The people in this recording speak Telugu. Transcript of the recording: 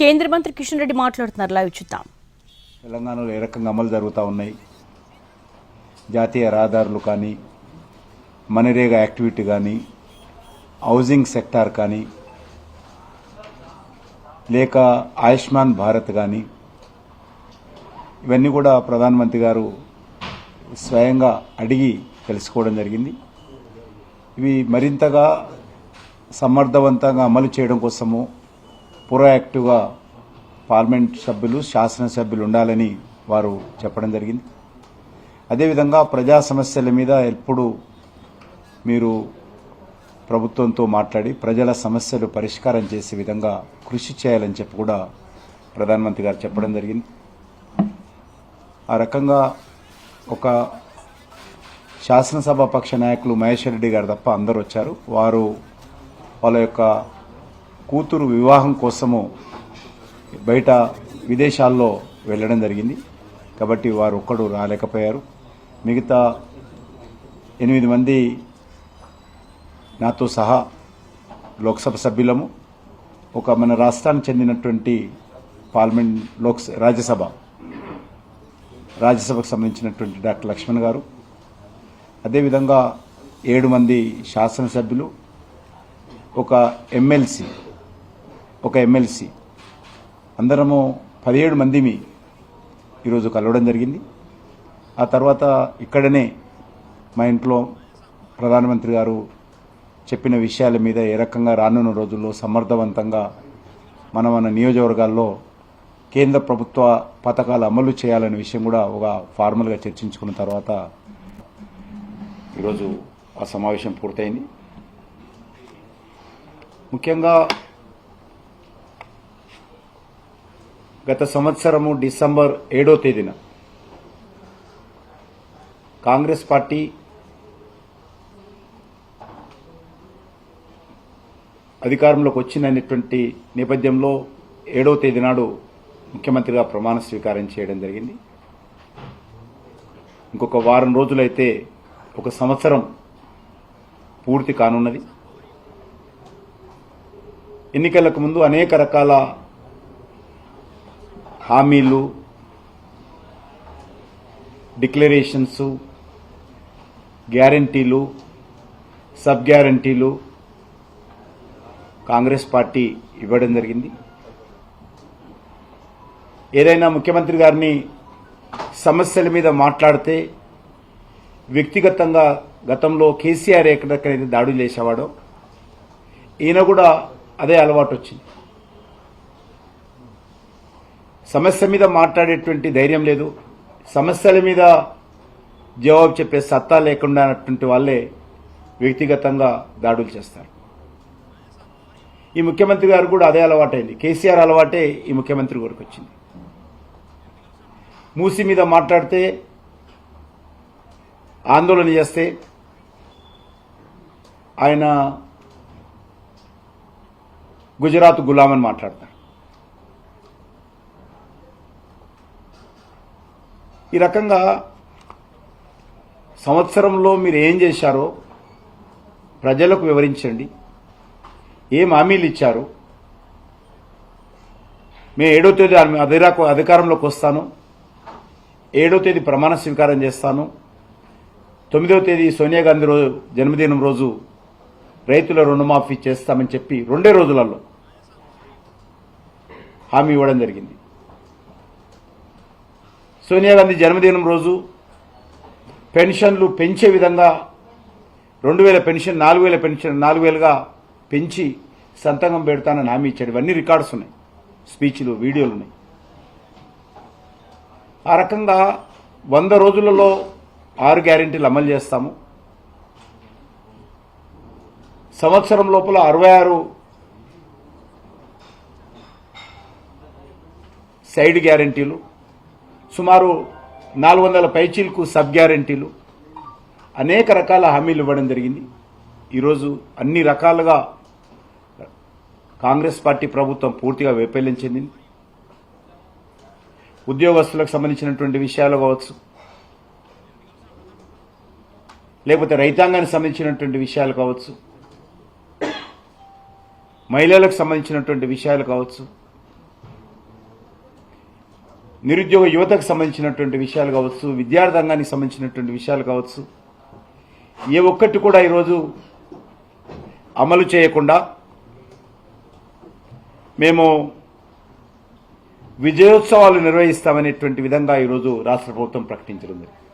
కేంద్ర మంత్రి కిషన్ రెడ్డి మాట్లాడుతున్నారు. లైవ్ చూద్దాం. తెలంగాణలో ఏ రకంగా అమలు జరుగుతూ ఉన్నాయి? జాతీయ రహదారులు కానీ మనరేగా యాక్టివిటీ కానీ హౌసింగ్ సెక్టార్ కానీ లేక ఆయుష్మాన్ భారత్ కానీ ఇవన్నీ కూడా ప్రధానమంత్రి గారు స్వయంగా అడిగి తెలుసుకోవడం జరిగింది. ఇవి మరింతగా సమర్థవంతంగా అమలు చేయడం కోసము ప్రోయాక్టివ్గా పార్లమెంట్ సభ్యులు శాసనసభ్యులు ఉండాలని వారు చెప్పడం జరిగింది. అదేవిధంగా ప్రజా సమస్యల మీద ఎప్పుడు మీరు ప్రభుత్వంతో మాట్లాడి ప్రజల సమస్యలు పరిష్కారం చేసే విధంగా కృషి చేయాలని చెప్పి కూడా ప్రధానమంత్రి గారు చెప్పడం జరిగింది. ఆ రకంగా ఒక శాసనసభ పక్ష నాయకులు మహేశ్వర్ రెడ్డి గారు తప్ప అందరూ వచ్చారు. వారు వాళ్ళ యొక్క కూతురు వివాహం కోసము బయట విదేశాల్లో వెళ్ళడం జరిగింది. కాబట్టి వారు ఒక్కడు రాలేకపోయారు. మిగతా ఎనిమిది మంది నాతో సహా లోక్సభ సభ్యులము ఒక మన రాష్ట్రానికి చెందినటువంటి పార్లమెంట్ లోక్ రాజ్యసభ రాజ్యసభకు సంబంధించినటువంటి డాక్టర్ లక్ష్మణ్ గారు. అదేవిధంగా ఏడు మంది శాసనసభ్యులు ఒక ఎమ్మెల్సీ ఒక ఎమ్మెల్సీ అందరము పదిహేడు మందిమి ఈరోజు కలవడం జరిగింది. ఆ తర్వాత ఇక్కడనే మా ఇంట్లో ప్రధానమంత్రి గారు చెప్పిన విషయాల మీద ఏ రకంగా రానున్న రోజుల్లో సమర్థవంతంగా మన మన నియోజకవర్గాల్లో కేంద్ర ప్రభుత్వ పథకాలు అమలు చేయాలనే విషయం కూడా ఒక ఫార్మల్గా చర్చించుకున్న తర్వాత ఈరోజు ఆ సమావేశం పూర్తయింది. ముఖ్యంగా గత సంవత్సరము డిసెంబర్ ఏడో తేదీన కాంగ్రెస్ పార్టీ అధికారంలోకి వచ్చినటువంటి నేపథ్యంలో ఏడవ తేదీ నాడు ముఖ్యమంత్రిగా ప్రమాణ స్వీకారం చేయడం జరిగింది. ఇంకొక వారం రోజులైతే ఒక సంవత్సరం పూర్తి కానున్నది. ఎన్నికలకు ముందు అనేక రకాల హామీలు డిక్లరేషన్స్ గ్యారంటీలు సబ్ గ్యారంటీలు కాంగ్రెస్ పార్టీ ఇవ్వడం జరిగింది. ఏదైనా ముఖ్యమంత్రి గారిని సమస్యల మీద మాట్లాడితే వ్యక్తిగతంగా గతంలో కేసీఆర్ ఎక్కడెక్కడైతే దాడులు చేసేవాడో ఈయన కూడా అదే అలవాటు వచ్చింది సమస్య మీద మాట్లాడేటువంటి ధైర్యం లేదు. సమస్యల మీద జవాబు చెప్పే సత్తా లేకుండా అన్నటువంటి వాళ్ళే వ్యక్తిగతంగా దాడులు చేస్తారు. ఈ ముఖ్యమంత్రి గారు కూడా అదే అలవాటైంది. కేసీఆర్ అలవాటే ఈ ముఖ్యమంత్రి గారికి వచ్చింది. మూసి మీద మాట్లాడితే ఆందోళన చేస్తే ఆయన గుజరాత్ గులాం అని మాట్లాడతారు. ఈ రకంగా సంవత్సరంలో మీరు ఏం చేశారో ప్రజలకు వివరించండి. ఏం హామీలు ఇచ్చారు? మేము ఏడో తేదీ అధిరా- అధికారంలోకి వస్తాను. ఏడో తేదీ ప్రమాణ స్వీకారం చేస్తాను. తొమ్మిదవ తేదీ సోనియా గాంధీ రోజు జన్మదినం రోజు రైతుల రుణమాఫీ చేస్తామని చెప్పి రెండే రోజులలో హామీ ఇవ్వడం జరిగింది. సోనియా గాంధీ జన్మదినం రోజు పెన్షన్లు పెంచే విధంగా రెండు వేల పెన్షన్ నాలుగు వేల పెన్షన్ నాలుగు వేలుగా పెంచి సంతకం పెడతానని హామీ ఇచ్చాడు. ఇవన్నీ రికార్డ్స్ ఉన్నాయి. స్పీచ్లు వీడియోలు ఉన్నాయి. ఆ రకంగా వంద రోజులలో ఆరు గ్యారెంటీలు అమలు చేస్తాము. సంవత్సరం లోపల అరవై ఆరు సైడ్ గ్యారెంటీలు సుమారు నాలుగు వందల పైచీలకు సబ్ గ్యారెంటీలు అనేక రకాల హామీలు ఇవ్వడం జరిగింది. ఈరోజు అన్ని రకాలుగా కాంగ్రెస్ పార్టీ ప్రభుత్వం పూర్తిగా వైఫల్యం చెందింది. ఉద్యోగస్తులకు సంబంధించినటువంటి విషయాలు కావచ్చు లేకపోతే రైతాంగానికి సంబంధించినటువంటి విషయాలు కావచ్చు మహిళలకు సంబంధించినటువంటి విషయాలు కావచ్చు నిరుద్యోగ యువతకు సంబంధించినటువంటి విషయాలు కావచ్చు విద్యార్థంగానికి సంబంధించినటువంటి విషయాలు కావచ్చు ఏ ఒక్కటి కూడా ఈరోజు అమలు చేయకుండా మేము విజయోత్సవాలు నిర్వహిస్తామనేటువంటి విధంగా ఈరోజు రాష్ట్ర ప్రభుత్వం ప్రకటించడం జరిగింది.